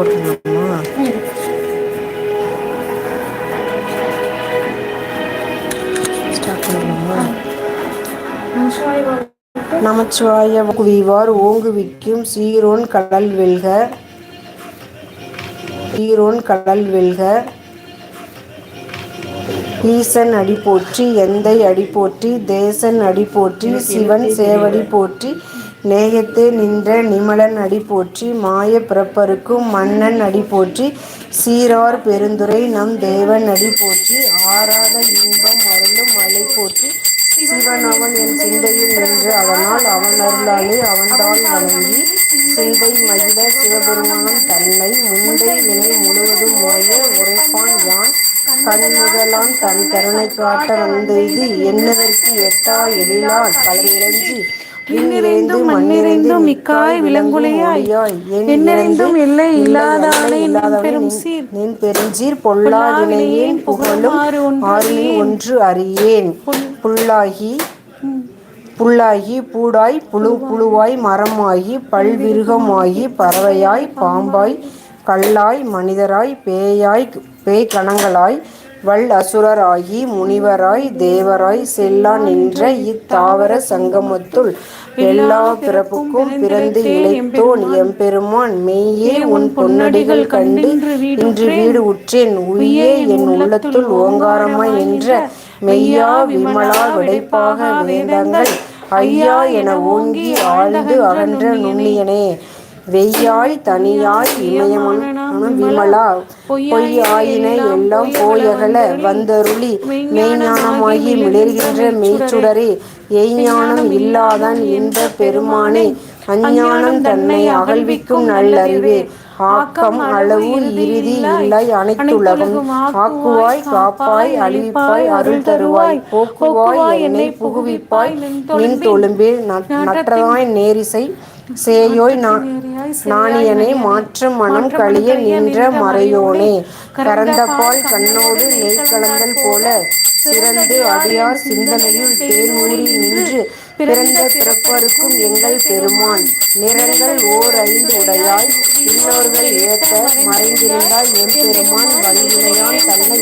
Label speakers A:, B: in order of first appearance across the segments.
A: அதே ஸ்டார்ட் பண்ணலாமா? நமச்சிவாய குவிவார் ஓங்குவிக்கும். சீரோன் கடல் வெல்க. சீரோன் கடல் வெல்க. ஈசன் அடி போற்றி எந்தை அடி போற்றி தேசன் அடி போற்றி சிவன் சேவடி போற்றி நேயத்து நின்ற நிமலன் அடி போற்றி மாய பிறப்பருக்கும் மன்னன் அடி போற்றி சீரார் பெருந்துரை நம் தேவன் அடி போற்றி இன்பம் அருளும் மலை போற்றி சிவன் அவன் என் சிந்தையில் நின்று அவனால் அவன் அருளாலே அவன்தான் வணங்கி சிந்தை மகிழ சிவபெருமானம் தன்னை முந்தை வினை முழுவதும் முறைய உரைப்பான் யான் கண்முதலாம் தன் கருணை காட்ட வந்தெய்தி என்னதற்கு எட்டா எழிலா கலர் இளஞ்சி
B: விண்ணிறைந்தும் மண்ணிறைந்தும் மிக்காய் விலங்குலையாய் எண்ணிறைந்தும் எல்லை இல்லாதானை நின் பெரும் சீர்.
A: நின் பெருஞ்சீர் பொல்லா வினையேன் புகழும்? ஆறினை ஒன்று அறியேன். புல்லாகி புல்லாகி பூடாய் புழு புழுவாய் மரமாகி பல்விருகமாகி பறவையாய் பாம்பாய் கல்லாய் மனிதராய் பேயாய் பேய் கணங்களாய் வல் அசுரராகி முனிவராய் தேவராய் செல்லா நின்ற இத்தாவர சங்கமத்துள் எல்லா பிறப்புக்கும் பிறந்து இழைத்தோன் எம்பெருமான் மெய்யே உன் பொன்னடிகள் கண்டு இன்று வீடு உற்றேன். உயே என் உள்ளத்துள் ஓங்காரமாய் என்ற மெய்யா விமலா விடைப்பாக வேதங்கள் ஐயா என ஓங்கி ஆழ்ந்து அகன்ற நுண்ணியனே. வெய்யாய் தனியாய் இமயமான விமலா பொய்யாயின எல்லாம் போயகல வந்தருளி. மெய்ஞானமாகி மிளர்கின்ற மெய்ச்சுடரே. எய்ஞானம் இல்லாதான் இன்ப பெருமானே. அஞ்ஞானம் தன்னை அகழ்விக்கும் நல்லறிவே. ஆக்கம் அளவு இறுதி இல்லை. அனைத்துலகம். ஆக்குவாய் காப்பாய் அழிவிப்பாய் அருள் தருவாய். போக்குவாய் என்னை புகுவிப்பாய். நின் தொழும்பில் நற்றதாய் நேரிசை சேயோய் நாணியனை மாற்றம் மனம் கழிய நின்ற மறையோனே. கறந்தபால் கண்ணோடு நெய் கலந்தல் போல. சிறந்து அடியார் சிந்தனையுள் தேனூறி நின்று பிறந்த பிறப்பருக்கும் எங்கள் பெருமான். நிறங்கள் ஓர் ஐந்து உடையாய். இன்னோர்கள் ஏத்த மறைந்திருந்தாய் எம் பெருமான் வலிவினையான் தன்னை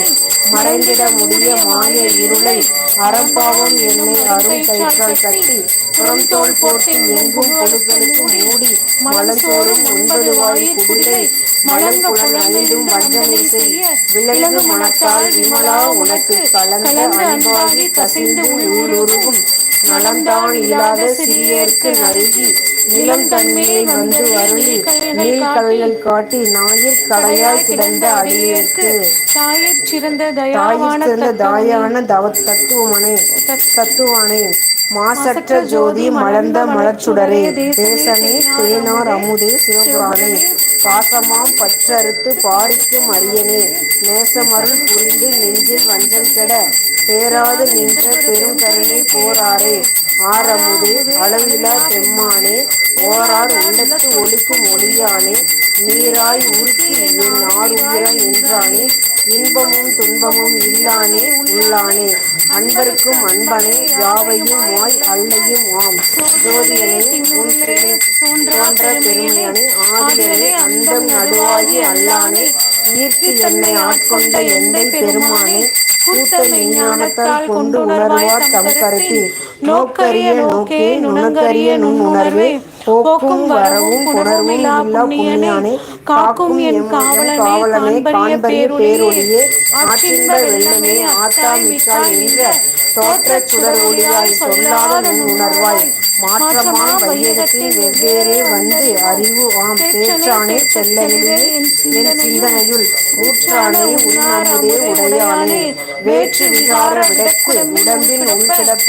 A: மறைந்திட முடிய மாய இருளை அறப்பாவம் என்னை அரும் கயிற்றால் கட்டி புறந்தோல் போட்டு எங்கும் பொழுகளுக்கு மூடி மலந்தோறும் ஒன்பது வாய் குடிலை மலங்குளன் அழிந்தும் வஞ்சனை செய்ய விலங்கு மனத்தால் விமலா உனக்கு கலந்த அன்பாகி கசிந்து ஊருருகும் நலந்தான் இல்லாத சிறியர்க்கு நருகி நிலம் தன்மையில் வந்து அருளி. நீழ்கலைகள் காட்டி ஞாயிற் கடையாய் கிடந்த அடியேற்கு.
B: தாயிற் சிறந்த
A: சிறந்த தாயான தவ தத்துவமனே. தத்துவானே மாசற்ற ஜோதி மலர்ந்த மலர்ச்சுடரே. தேசனே தேனார் அமுதே சிவபுராணே. பாசமாம் பற்றறுத்து பாரிக்கும் அரியனே நேசமருள் புரிந்து நெஞ்சில் வஞ்சம் கெட. பேராது நின்ற பெரும் கருணை போராரே. ஆரமுது அளவிலா செம்மானே ஓரார் உள்ளத்து ஒளிக்கும் ஒளியானே நீராய் உருக்கி என் ஆறுயிராய் நின்றானே இன்பமும் துன்பமும் இல்லானே உள்ளானே. அன்பருக்கும் அன்பனே யாவையும் வாய் அல்லையும் ஆம். ஜோதியனே உன் தோன்ற பெருமையனே ஆதியனே அந்தம் நடுவாகி அல்லானே ஈர்த்து என்னை ஆட்கொண்ட எந்தை பெருமானே கூத்த விஞ்ஞானத்தால் கொண்டு உணர்வார் தம் கருத்தில் நோக்கரிய நோக்கே நுணக்கரிய நுண் உணர்வே போக்கும் வரவும் புணர்வும் இல்லா புண்ணியானே காக்கும் என் காவலனே காண்பரிய பேரொழியே ஆற்றின்ப வெள்ளமே ஆத்தா மிக்காய் என்ற தோற்றச் சுடர் ஒளியாய் சொல்லாத உணர்வாய் மாற்றமா வையகத்தில் வெவ்வேறே வந்து அறிவு ஆம் பேற்றானே செல்லனிலே என் சிந்தனையுள் ஊற்றானே உண்ணாமுதே உடையானே. வேற்று விகார விடக்கு உடம்பின் உள்கிடப்ப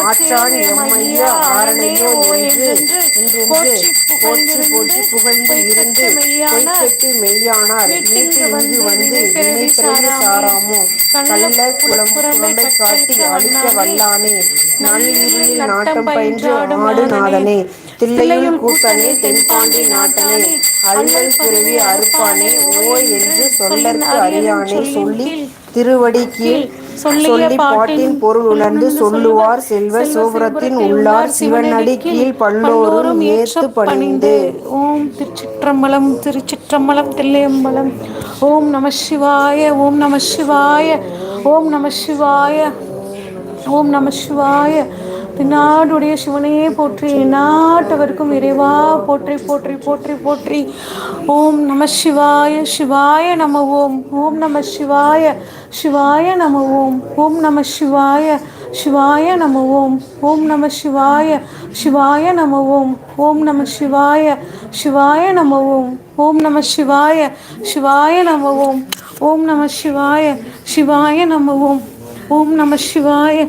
A: ஆற்றான் எம்மையா ஆரணையோ என்று என்றென்று போற்றி புகழ்ந்து இருந்து பொய்க்கெட்டு மெய்யானார் மீட்டு இங்கு வந்து வினை பிறவி சாராமோ கள்ள குளம் குழம்பை காட்டி அழிக்க வல்லானே நள்ளிருளில் நாட்டம் பயின்று ஆடு நாதனே தில்லையுள் கூத்தனே தென்பாண்டி நாட்டனே அல்லல் பிறவி அறுப்பானே ஓ என்று சொல்லற்கு அறியானே சொல்லி திருவடி கீழ் சொல்லி பாட்டின் பொருள் உணர்ந்து சொல்லுவார் செல்வர் சோபுரத்தின் உள்ளார் சிவனடி கீழ் பல்லோரும் ஏத்து பணிந்து.
B: ஓம் திருச்சிற்றம்பலம் திருச்சிற்றம்பலம் தில்லையம்பலம். ஓம் நம சிவாய ஓம் நம சிவாய ஓம் நம சிவாய ஓம் நம சிவாய. நாடுடைய சிவனையே போற்றி நாட்டவர்க்கும் இறைவா போற்றி போற்றி போற்றி போற்றி. ஓம் நம சிவாய சிவாய நம ஓம். ஓம் நம சிவாய சிவாய நம ஓம். ஓம் நம சிவாய சிவாய நம ஓம். ஓம் நம சிவாய சிவாய நம ஓம். ஓம் நம சிவாய சிவாய நம ஓம். ஓம் நம சிவாய சிவாய நம ஓம். ஓம் நம சிவாய சிவாய நம ஓம். ஓம் நம சிவாய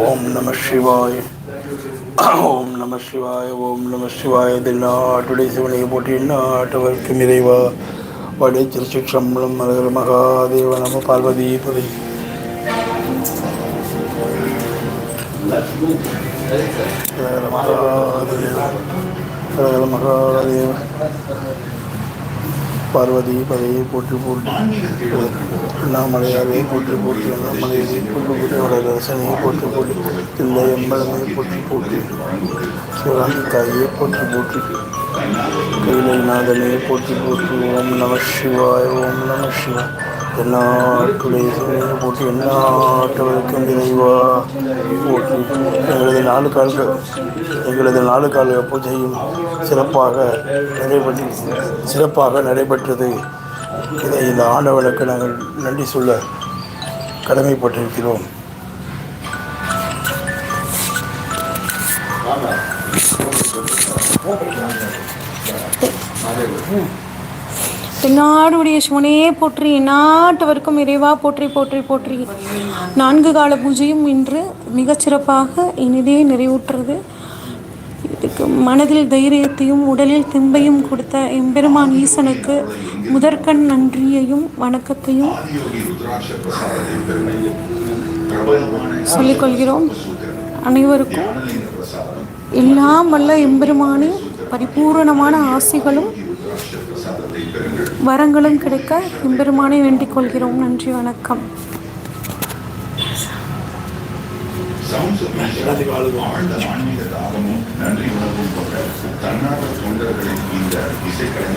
C: ஓம் நம சிவாய் ஓம் நம சிவாய் ஓம் நம சிவாய நாட்டுடைய சிவனையை போற்றி நாட்டவர்க்கும் இறைவா வடை திருச்சிற்றம்பலம் மலர் மகாதேவ நம பார்வதி பதி மகாதேவ സകല മഹാദേവ പാർവതി പതയെ പോറ്റി പോറ്റി അണ്ണാമലയാറെ പോറ്റി പോറ്റി അണ്ണാമലയെ പോറ്റി പോറ്റി വടകരസനയെ പോറ്റി പോറ്റി തില്ലയമ്പലമെ പോറ്റി പോറ്റി ശിവകായിയെ പോറ്റി പോറ്റി കൈലനാഥനെ പോറ്റി പോറ്റി ഓം നമ ശിവായ ഓം നമ ശിവായ நம சிவாய் எந்நாட்டுடைய சிவனையை போற்றி எங்களது நாலு கால்கள் எங்களது நாலு கால பூஜையும் சிறப்பாக நடைபெற்று சிறப்பாக நடைபெற்றது. இதை இந்த ஆண்டவனுக்கு நாங்கள் நன்றி சொல்ல கடமைப்பட்டிருக்கிறோம்.
B: தென்னாடுடைய சிவனையே போற்றி நாட்டவர்க்கும் இறைவா போற்றி போற்றி போற்றி. நான்கு கால பூஜையும் இன்று மிகச் சிறப்பாக இனிதே நிறைவுற்றது. இதுக்கு மனதில் தைரியத்தையும் உடலில் திம்பையும் கொடுத்த எம்பெருமான் ஈசனுக்கு முதற்கண் நன்றியையும் வணக்கத்தையும் சொல்லிக்கொள்கிறோம் அனைவருக்கும் எல்லாம் வல்ல எம்பெருமானின் பரிபூரணமான ஆசிகளும் வரங்களும் கிடைக்க எம்பெருமானை வேண்டிக் கொள்கிறோம். நன்றி வணக்கம்.
D: நன்றி உணர்வும் கொண்ட தன்னார்வ தொண்டர்களின் இந்த இசைக்கலை